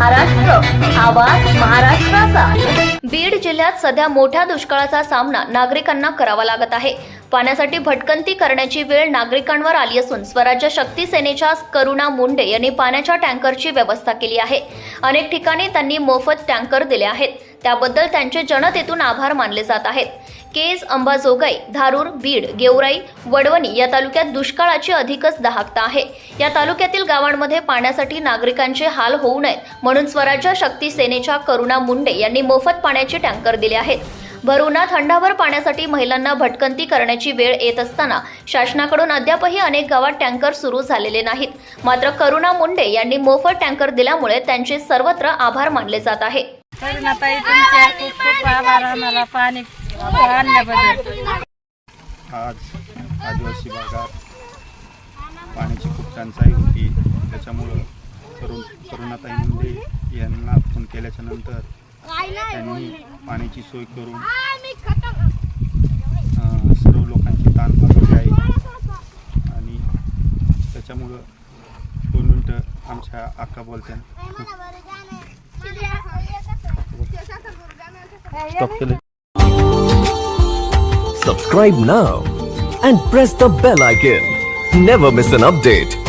महाराष्ट्र आवाज महाराष्ट्राचा. बीड जिल्ह्यात सध्या मोठ्या दुष्काळाचा सामना नागरिकांना करावा लागत आहे. पाण्यासाठी भटकंती करण्याची वेळ नागरिकांवर आली असून स्वराज्य शक्ती सेनेच्या करुणा मुंडे यांनी पाण्याच्या टँकरची व्यवस्था केली आहे. अनेक ठिकाणी त्यांनी मोफत टँकर दिले आहेत. त्याबद्दल त्यांचे जनतेतून आभार मानले जात आहेत. केज अंबाजोगाई धारूर बीड गेवराई वडवणी या तालुक्यात दुष्काळाची अधिकच दाहकता आहे. या तालुक्यातील गावांमध्ये पाण्यासाठी नागरिकांचे हाल होऊ नयेत म्हणून स्वराज्य शक्ती सेनेच्या करुणा मुंडे यांनी मोफत पाण्याचे टँकर दिले आहेत. भरूनाथ हंडाभर पाण्यासाठी महिलांना भटकंती करण्याची वेळ येत असताना शासनाकडून अद्यापही अनेक गावात टँकर सुरू झालेले नाहीत. मात्र करुणा मुंडे यांनी मोफत टँकर दिल्यामुळे त्यांचे सर्वत्र आभार मानले जात आहे. करुणाताई तुमच्या खूप खूप आभार. आम्हाला पाणी आणल्याबद्दल आज आदिवासी भागात पाण्याची खूप टंचाई होती. त्याच्यामुळं करुण करुणाताई मुंडे यांना फोन केल्याच्यानंतर त्यांनी पाण्याची सोय करून सर्व लोकांची ताण भागवली आहे. आणि त्याच्यामुळं दोन मिनटं आमच्या अक्का बोलत्या Subscribe now and press the bell icon. Never miss an update.